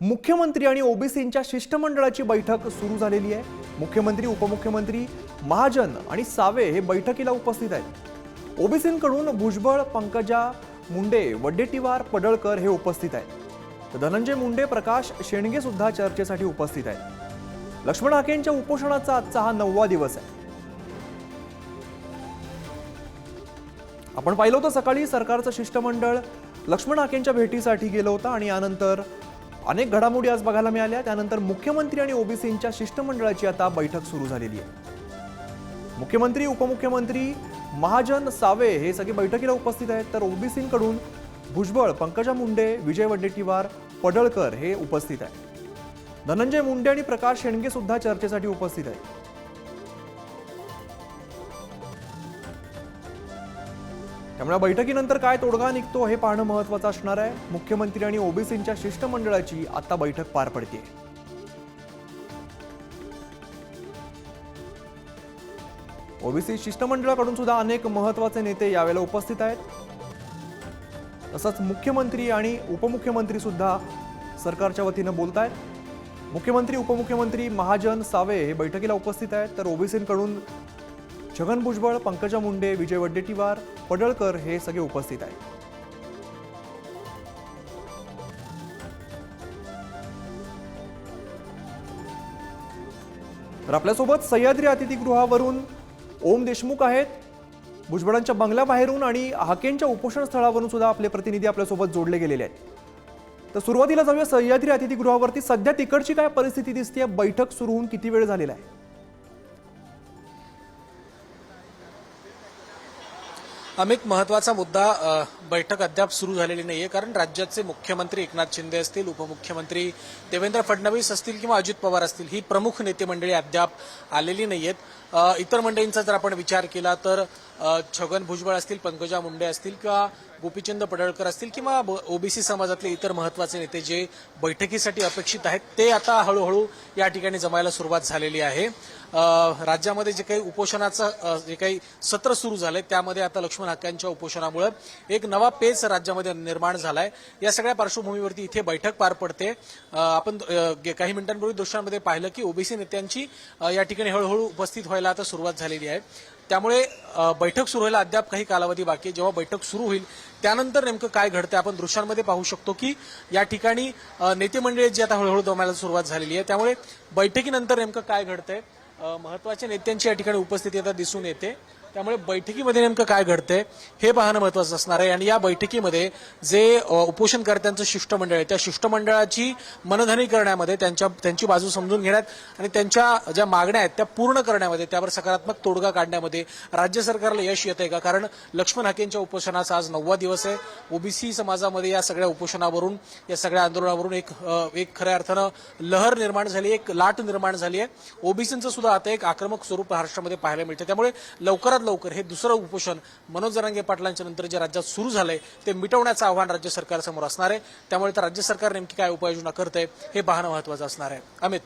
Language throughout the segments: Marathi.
मुख्यमंत्री आणि ओबीसींच्या शिष्टमंडळाची बैठक सुरू झालेली आहे. मुख्यमंत्री उपमुख्यमंत्री महाजन आणि सावे हे बैठकीला उपस्थित आहेत. ओबीसींकडून भुजबळ पंकजा मुंडे वड्डेटीवार पडळकर हे उपस्थित आहेत. तर धनंजय मुंडे प्रकाश शेंडगे सुद्धा चर्चेसाठी उपस्थित आहेत. लक्ष्मण हाकेंच्या उपोषणाचा आजचा हा नववा दिवस आहे. आपण पाहिलं होतं सकाळी सरकारचं शिष्टमंडळ लक्ष्मण हाकेंच्या भेटीसाठी गेलं होतं आणि यानंतर अनेक घडामोडी आज बघायला मिळाल्या. त्यानंतर मुख्यमंत्री आणि ओबीसींच्या शिष्टमंडळाची आता बैठक सुरू झालेली आहे. मुख्यमंत्री उपमुख्यमंत्री महाजन सावे हे सगळे बैठकीला उपस्थित आहेत. तर ओबीसींकडून भुजबळ पंकजा मुंडे विजय वडेट्टीवार पडळकर हे उपस्थित आहेत. धनंजय मुंडे आणि प्रकाश शेंडगे सुद्धा चर्चेसाठी उपस्थित आहेत. त्यामुळे बैठकीनंतर काय तोडगा निघतो हे पाहणं महत्वाचं असणार आहे. मुख्यमंत्री आणि ओबीसींच्या शिष्टमंडळाची आता बैठक पार पडते ओबीसी शिष्टमंडळाकडून सुद्धा अनेक महत्त्वाचे नेते यावेळेला उपस्थित आहेत. तसंच मुख्यमंत्री आणि उपमुख्यमंत्री सुद्धा सरकारच्या वतीनं बोलत आहेत मुख्यमंत्री उपमुख्यमंत्री महाजन सावे हे बैठकीला उपस्थित आहेत. तर ओबीसींकडून छगन भुजबळ पंकजा मुंडे विजय वड्डेटीवार पडळकर हे सगळे उपस्थित आहेत. तर आपल्यासोबत सह्याद्री अतिथीगृहावरून ओम देशमुख आहेत. भुजबळांच्या बंगल्याबाहेरून आणि हाकेंच्या उपोषण स्थळावरून सुद्धा आपले प्रतिनिधी आपल्यासोबत जोडले गेलेले आहेत. तर सुरुवातीला जाऊया सह्याद्री अतिथीगृहावरती. सध्या तिकडची काय परिस्थिती दिसते बैठक सुरू होऊन किती वेळ झालेला आहे? अमित महत्त्वाचा मुद्दा बैठक अद्याप सुरू झालेली नाहीये कारण राज्याचे मुख्यमंत्री एकनाथ शिंदे असतील उपमुख्यमंत्री देवेंद्र फडणवीस असतील किंवा अजित पवार असतील ही प्रमुख नेते मंडळी अद्याप आलेली नाहीयेत. इतर मंडळींचा जर आपण विचार केला तर छगन भुजबळ असतील पंकजा मुंडे असतील किंवा गोपीचंद पडळकर असतील किंवा ओबीसी समाजातले इतर महत्त्वाचे नेते जे बैठकीसाठी अपेक्षित आहेत ते आता हळूहळू या ठिकाणी जमायला सुरुवात झालेली आहे. राज्यामध्ये जे काही उपोषणाचं जे काही सत्र सुरू झालंय त्यामध्ये आता लक्ष्मण हक्कांच्या उपोषणामुळे एक नवा पेच राज्यामध्ये निर्माण झालाय. या सगळ्या पार्श्वभूमीवरती इथे बैठक पार पडते. आपण गे- काही मिनिटांपूर्वी दृश्यांमध्ये पाहिलं की ओबीसी नेत्यांची या ठिकाणी हळूहळू उपस्थित व्हायला आता सुरुवात झालेली आहे. त्यामुळे बैठक सुरू व्हायला अद्याप काही कालावधी बाकी आहे. जेव्हा बैठक सुरू होईल त्यानंतर नेमकं काय घडतं आपण दृश्यांमध्ये पाहू शकतो की या ठिकाणी नेते मंडळी जी आता हळूहळू दमायला सुरुवात झालेली आहे. त्यामुळे बैठकीनंतर नेमकं काय घडतंय? महत्त्वाच्या नेत्यांची या ठिकाणी उपस्थिती आता दिसून येते. त्यामुळे बैठकीमध्ये नेमकं काय घडतंय हे पाहणं महत्वाचं असणार आहे. आणि या बैठकीमध्ये जे उपोषणकर्त्यांचं शिष्टमंडळ आहे त्या शिष्टमंडळाची मनधनी करण्यामध्ये त्यांच्या त्यांची बाजू समजून घेण्यात आणि त्यांच्या ज्या मागण्या आहेत त्या पूर्ण करण्यामध्ये त्यावर सकारात्मक तोडगा काढण्यामध्ये राज्य सरकारला यश येत आहे का? कारण लक्ष्मण हाकेंच्या उपोषणाचा आज नववा दिवस आहे. ओबीसी समाजामध्ये या सगळ्या उपोषणावरून या सगळ्या आंदोलनावरून एक एक खऱ्या अर्थानं लहर निर्माण झाली एक लाट निर्माण झाली आहे. ओबीसींचं सुद्धा आता एक आक्रमक स्वरूप महाराष्ट्रामध्ये पाहायला मिळतं त्यामुळे लवकरात लवकर हे दुसरं उपोषण मनोज जरांगे पाटलांच्या नंतर जे राज्यात सुरू झालंय ते मिटवण्याचं आव्हान राज्य सरकारसमोर असणार आहे. त्यामुळे तर राज्य सरकार नेमकी काय उपाययोजना करतंय हे पाहणं महत्वाचं असणार आहे. अमित.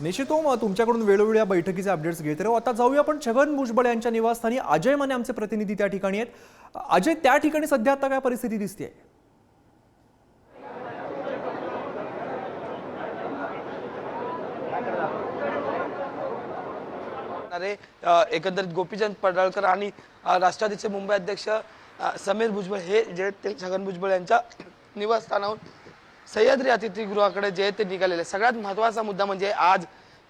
निश्चित हो मग तुमच्याकडून वेळोवेळी या बैठकीचे अपडेट्स घेत राहू. आता जाऊया आपण छगन भुजबळ यांच्या निवासस्थानी. अजय माने आमचे प्रतिनिधी त्या ठिकाणी आहेत. अजय त्या ठिकाणी सध्या आता काय परिस्थिती दिसते असणारे एकंदरीत गोपीचंद पडळकर आणि राष्ट्रवादीचे मुंबई अध्यक्ष समीर भुजबळ हे जे ते छगन भुजबळ यांच्या निवासस्थानाहून सह्याद्री अतिथीगृहाकडे जे ते निघालेले सगळ्यात महत्त्वाचा मुद्दा म्हणजे आज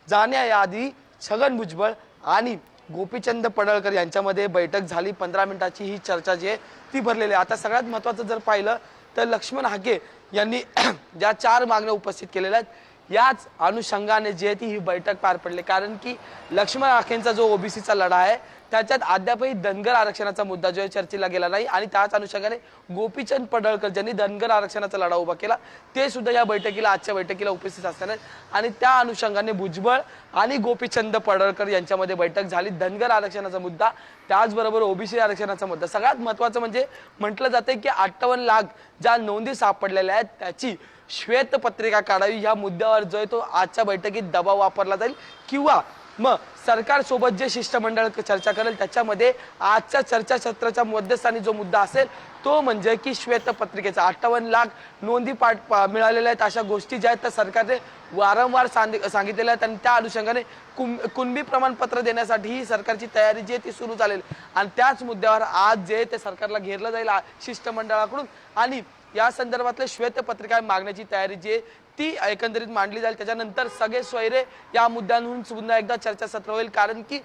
जाण्याआधी छगन भुजबळ आणि गोपीचंद पडळकर यांच्यामध्ये बैठक झाली. पंधरा मिनिटाची ही चर्चा जी आहे ती भरलेली आहे. आता सगळ्यात महत्वाचं जर पाहिलं तर लक्ष्मण हाके यांनी ज्या चार मागण्या उपस्थित केलेल्या आहेत याच अनुषंगाने जे आहे ती ही बैठक पार पडली. कारण की लक्ष्मण राखेंचा जो ओबीसीचा लढा आहे त्याच्यात अद्यापही धनगर आरक्षणाचा मुद्दा जो आहे चर्चेला गेला नाही आणि त्याच अनुषंगाने गोपीचंद पडळकर ज्यांनी धनगर आरक्षणाचा लढा उभा केला ते सुद्धा या बैठकीला आजच्या बैठकीला उपस्थित असणार आहेत आणि त्या अनुषंगाने भुजबळ आणि गोपीचंद पडळकर यांच्यामध्ये बैठक झाली. धनगर आरक्षणाचा मुद्दा त्याचबरोबर ओबीसी आरक्षणाचा मुद्दा. सगळ्यात महत्वाचं म्हणजे म्हटलं जाते की अठ्ठावन्न लाख ज्या नोंदी सापडलेल्या आहेत त्याची श्वेतपत्रिका काढावी ह्या मुद्द्यावर जो आहे तो आजच्या बैठकीत दबाव वापरला जाईल किंवा मग सरकारसोबत जे शिष्टमंडळ चर्चा करेल त्याच्यामध्ये आजच्या चर्चासत्राच्या मध्यस्थानी जो मुद्दा असेल तो म्हणजे की श्वेतपत्रिकेचा. अठ्ठावन्न लाख नोंदी पाठ मिळालेल्या आहेत अशा गोष्टी ज्या आहेत त्या सरकारने वारंवार सांगितलेल्या आहेत आणि त्या अनुषंगाने कुं कुणबी प्रमाणपत्र देण्यासाठी ही सरकारची तयारी जी आहे ती सुरू झालेली. आणि त्याच मुद्द्यावर आज जे आहे ते सरकारला घेरलं जाईल शिष्टमंडळाकडून. आणि या संदर्भातले श्वेतपत्रिका मागण्याची तयारी जी आहे ती एकंदरीत मांडली जाईल. त्याच्यानंतर सगळे सोयरे या मुद्द्यांहून पुन्हा एकदा चर्चासत्र होईल. कारण की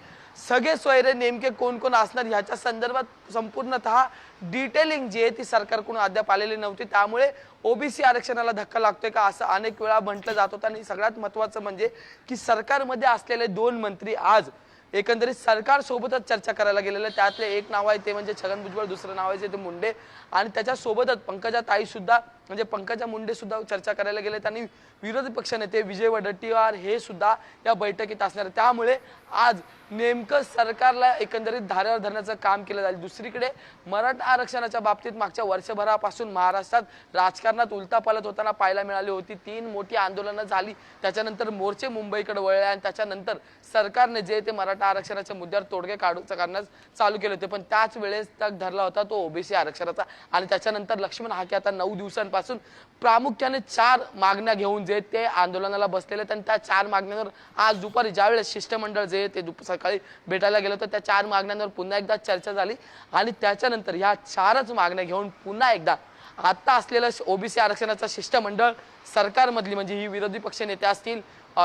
सगळे सोयरे नेमके कोण कोण असणार ह्याच्या संदर्भात संपूर्णतः डिटेलिंग जी आहे ती सरकारकडून अद्याप आलेली नव्हती. त्यामुळे ओबीसी आरक्षणाला धक्का लागतोय का असं अनेक वेळा म्हटलं जात होतं. आणि सगळ्यात महत्वाचं म्हणजे की सरकारमध्ये असलेले दोन मंत्री आज एकंदरीत सरकार सोबतच चर्चा करायला गेलेलं आहे. त्यातले एक नाव आहे ते म्हणजे छगन भुजबळ दुसरं नाव आहे ते मुंडे. आणि त्याच्या सोबतच पंकजा ताई सुद्धा म्हणजे पंकजा मुंडे सुद्धा चर्चा करायला गेलेत आणि विरोधी पक्षनेते विजय वडट्टीवार हे सुद्धा या बैठकीत असणार त्यामुळे आज नेमकं सरकारला एकंदरीत धारेवर धरण्याचं काम केलं जाईल. दुसरीकडे मराठा आरक्षणाच्या बाबतीत मागच्या वर्षभरापासून महाराष्ट्रात राजकारणात उलथापालत होताना पाहायला मिळाली होती. तीन मोठी आंदोलनं झाली. त्याच्यानंतर मोर्चे मुंबईकडे वळले आणि त्याच्यानंतर सरकारने जे ते मराठा आरक्षणाच्या मुद्द्यावर तोडगे काढू करण्यास चालू केले होते. पण त्याच वेळेस तक धरला होता तो ओबीसी आरक्षणाचा. आणि त्याच्यानंतर लक्ष्मण हाके आता नऊ पासून प्रामुख्याने चार मागण्या घेऊन जे ते आंदोलनाला बसलेले आहेत आणि त्या चार मागण्यांवर आज दुपारी ज्यावेळेस शिष्टमंडळ जे ते दुप सकाळी भेटायला गेलं होतं त्या चार मागण्यांवर पुन्हा एकदा चर्चा झाली आणि त्याच्यानंतर ह्या चारच मागण्या घेऊन पुन्हा एकदा आता असलेलं ओबीसी आरक्षणाचं शिष्टमंडळ सरकारमधली म्हणजे ही विरोधी पक्ष नेते असतील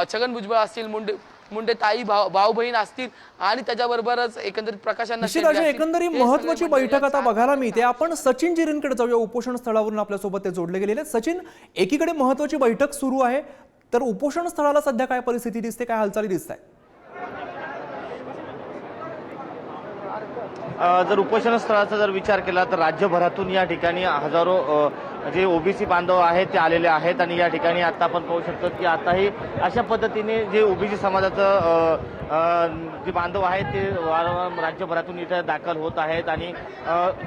छगन भुजबळ असतील मुंडे मुंडे ताई भाऊ भाऊ बहीण असतील आणि त्याच्याबरोबरच एकंदरीत प्रकाशांना एकंदरीत महत्वाची बैठक आता बघायला मिळते. आपण सचिन जिरेंकडे जाऊया. उपोषण स्थळावरून आपल्यासोबत ते जोडले गेलेले. सचिन एकीकडे महत्वाची बैठक सुरू आहे. तर उपोषण स्थळाला सध्या काय परिस्थिती दिसते? काय हालचाली दिसत आहे जर उपोषण स्थळाचा जर विचार केला तर राज्यभरातून या ठिकाणी हजारो जे ओबीसी बांधव आहेत ते आलेले आहेत आणि या ठिकाणी आता आपण पाहू शकतो की आताही अशा पद्धतीने जे ओबीसी समाजाचं जे बांधव आहेत ते वारंवार राज्यभरातून इथं दाखल होत आहेत आणि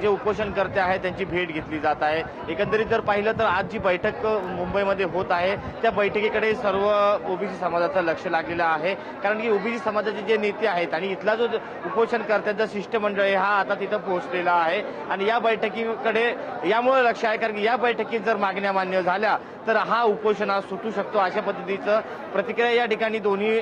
जे उपोषणकर्ते आहेत त्यांची भेट घेतली जात आहे. एकंदरीत जर पाहिलं तर आज जी बैठक मुंबईमध्ये होत आहे त्या बैठकीकडे सर्व ओबीसी समाजाचं लक्ष लागलेलं आहे. कारण की ओबीसी समाजाचे जे नेते आहेत आणि इथला जो उपोषणकर्त्यांचा शिष्टमंडळ आहे हा आता तिथं पोहोचलेला आहे. आणि या बैठकीकडे यामुळे लक्ष आहे कारण की या बैठकीत जर मागण्या मान्य झाल्या तर हा उपोषण आज सुटू शकतो अशा पद्धतीचं प्रतिक्रिया या ठिकाणी दोन्ही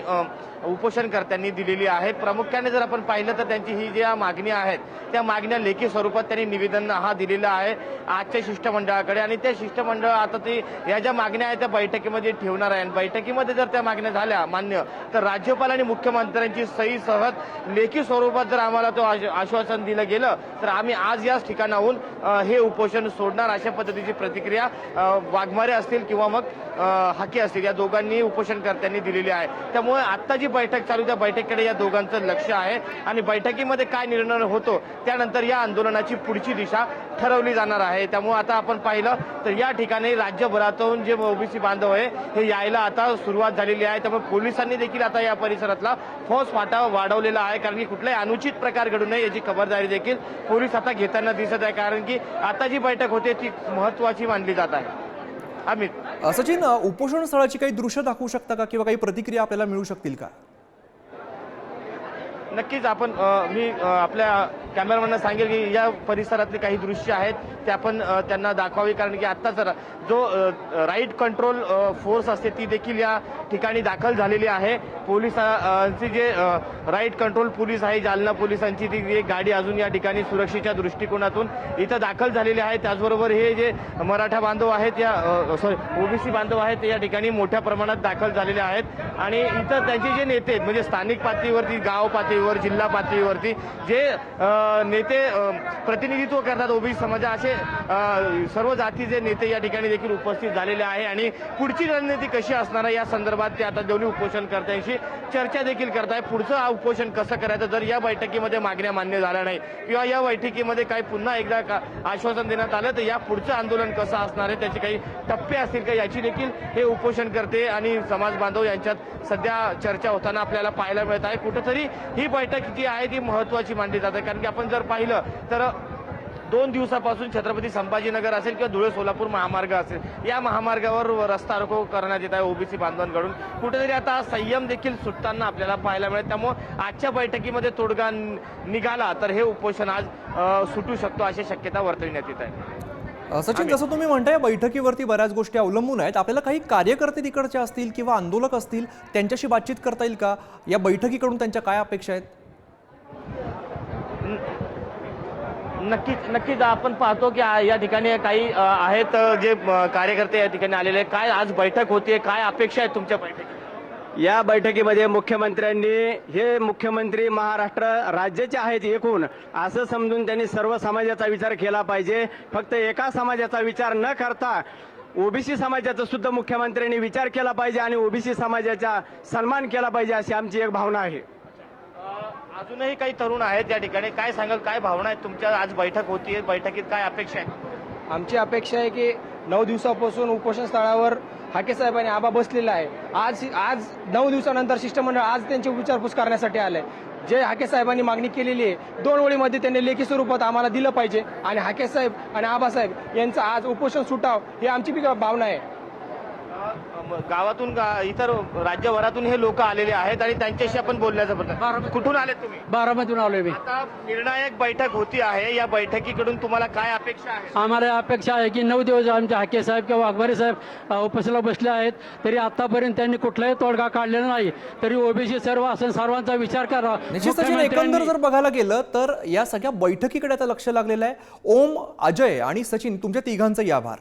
उपोषणकर्ते त्यांनी दिलेली आहे. प्रामुख्याने जर आपण पाहिलं तर त्यांची ही ज्या मागण्या आहेत त्या मागण्या लेखी स्वरूपात त्यांनी निवेदन हा दिलेला आहे आजच्या शिष्टमंडळाकडे. आणि त्या शिष्टमंडळ आता ते या ज्या मागण्या आहेत त्या बैठकीमध्ये ठेवणार आहे. आणि बैठकीमध्ये जर त्या मागण्या झाल्या मान्य तर राज्यपाल आणि मुख्यमंत्र्यांची सही सहज लेखी स्वरूपात जर आम्हाला तो आश्वासन दिलं गेलं तर आम्ही आज याच ठिकाणाहून हे उपोषण सोडणार. अशा पद्धतीची प्रतिक्रिया वाघमारे असतील किंवा मग अ, हाके असतील. या दोघांनी उपोषणकर्त्यांनी दिलेली आहे. त्यामुळे आत्ता जी बैठक चालू त्या बैठकीकडे या दोघांचं लक्ष आहे. आणि बैठकीमध्ये काय निर्णय होतो त्यानंतर या आंदोलनाची पुढची दिशा ठरवली जाणार आहे. त्यामुळे आता आपण पाहिलं तर या ठिकाणी राज्यभरातून जे ओबीसी बांधव आहे हे यायला आता सुरुवात झालेली आहे. त्यामुळे पोलिसांनी देखील आता या परिसरातला फौज फाटा वाढवलेला आहे. कारण की कुठलाही अनुचित प्रकार घडू नये याची खबरदारी देखील पोलीस आता घेताना दिसत आहे. कारण की आता जी बैठक होते ती महत्वाची मानली जात आहे. अमित. सचिन उपोषण स्थळाची काही दृश्य दाखवू शकता का? किंवा काही प्रतिक्रिया आपल्याला मिळू शकतील का? नक्कीच आपण मी आपल्या कॅमेरामॅनना सांगेल की या परिसरातले काही दृश्य आहेत ते आपण त्यांना दाखवावी. कारण की आत्ताच जो राईट कंट्रोल फोर्स असते ती देखील या ठिकाणी दाखल झालेली आहे. पोलिसांची जे राईट कंट्रोल पोलीस आहे जालना पोलिसांची ती एक गाडी अजून या ठिकाणी सुरक्षेच्या दृष्टिकोनातून इथं दाखल झालेली आहे. त्याचबरोबर हे जे मराठा बांधव आहेत या सॉरी ओबीसी बांधव आहेत ते या ठिकाणी मोठ्या प्रमाणात दाखल झालेले आहेत. आणि इथं त्यांचे जे नेते आहेत म्हणजे स्थानिक पातळीवरती गाव पातळीवर जिल्हा पातळीवरती जे आ, नेते प्रतिनिधित्व करतात ओबीसी समाजा असे सर्व जातीचे नेते या ठिकाणी देखील उपस्थित झालेले आहे आणि पुढची रणनीती कशी असणार आहे या संदर्भात ते आता दोन्ही उपोषणकर्त्यांशी चर्चा देखील करत आहे पुढचं हा उपोषण कसं करायचं? जर या बैठकीमध्ये मागण्या मान्य झाल्या नाही किंवा या बैठकीमध्ये काही पुन्हा एकदा का- आश्वासन देण्यात आलं तर या पुढचं आंदोलन कसं असणार आहे? त्याचे काही टप्पे असतील का? याची देखील हे उपोषणकर्ते आणि समाज बांधव यांच्यात सध्या चर्चा होताना आपल्याला पाहायला मिळत आहे. कुठंतरी ही बैठक जी आहे ती महत्वाची मानली जाते. कारण की आपण जर पाहिलं तर दोन दिवसापासून छत्रपती संभाजीनगर असेल किंवा धुळे सोलापूर महामार्ग असेल या महामार्गावर रस्ता रोको करण्यात येत आहे ओबीसी बांधवांकडून. कुठेतरी आता संयम देखील सुटताना आपल्याला पाहायला मिळेल. त्यामुळे आजच्या बैठकीमध्ये तोडगा निघाला तर हे उपोषण आज सुटू शकतो अशी शक्यता वर्तविण्यात येत आहे. सचिन जसं तुम्ही म्हणताय बैठकीवरती बऱ्याच गोष्टी अवलंबून आहेत. आपल्याला काही कार्यकर्ते तिकडचे असतील किंवा आंदोलक असतील त्यांच्याशी बातचीत करता येईल का? या बैठकीकडून त्यांच्या काय अपेक्षा आहेत? नक्कीच नक्कीच आपण पाहतो की या ठिकाणी काही आहेत जे कार्यकर्ते या ठिकाणी आलेले आहेत. काय आज बैठक होतीये? काय अपेक्षा आहेत तुमच्या बैठकीत? या बैठकीमध्ये मुख्यमंत्र्यांनी हे मुख्यमंत्री महाराष्ट्र राज्याचे आहेत एकूण. असं समजून त्यांनी सर्व समाजाचा विचार केला पाहिजे. फक्त एका समाजाचा विचार न करता ओबीसी समाजाचा सुद्धा मुख्यमंत्र्यांनी विचार केला पाहिजे आणि ओबीसी समाजाचा सन्मान केला पाहिजे अशी आमची एक भावना आहे. अजूनही काही तरुण आहेत या ठिकाणी. काय सांगाल काय भावना आहेत तुमच्या? आज बैठक होती बैठकीत काय अपेक्षा आहे आमची अपेक्षा आहे की नऊ दिवसापासून उपोषण स्थळावर हाके साहेबांनी आबा बसलेला आहे. आज आज नऊ दिवसानंतर शिष्टमंडळ आज त्यांची विचारपूस करण्यासाठी आलंय. जे हाके साहेबांनी मागणी केलेली आहे दोन ओळीमध्ये त्यांनी लेखी स्वरूपात आम्हाला दिलं पाहिजे. आणि हाके साहेब आणि आबासाहेब यांचं आज उपोषण सुटाव ही आमची भावना आहे. गावातून गा- इतर राज्यभरातून हे लोक आलेले आहेत आणि त्यांच्याशी आपण बोलण्याचा प्रयत्न कुठून आले तुम्ही? बारामतीहून आलोय मी. आता निर्णायक बैठक होती आहे. या बैठकीकडून तुम्हाला काय अपेक्षा आहे? आम्हाला अपेक्षा आहे की नऊ दिवस आमचे हाके साहेब किंवा वाघमारे साहेब उपोषणाला बसले आहेत तरी आतापर्यंत त्यांनी कुठलाही तोडगा काढलेला नाही. तरी ओबीसी सर्व असेल सर्वांचा विचार करा. एकंदर जर बघायला गेलं तर या सगळ्या बैठकीकडे आता लक्ष लागलेलं आहे. ओम अजय आणि सचिन तुमच्या तिघांचाही आभार.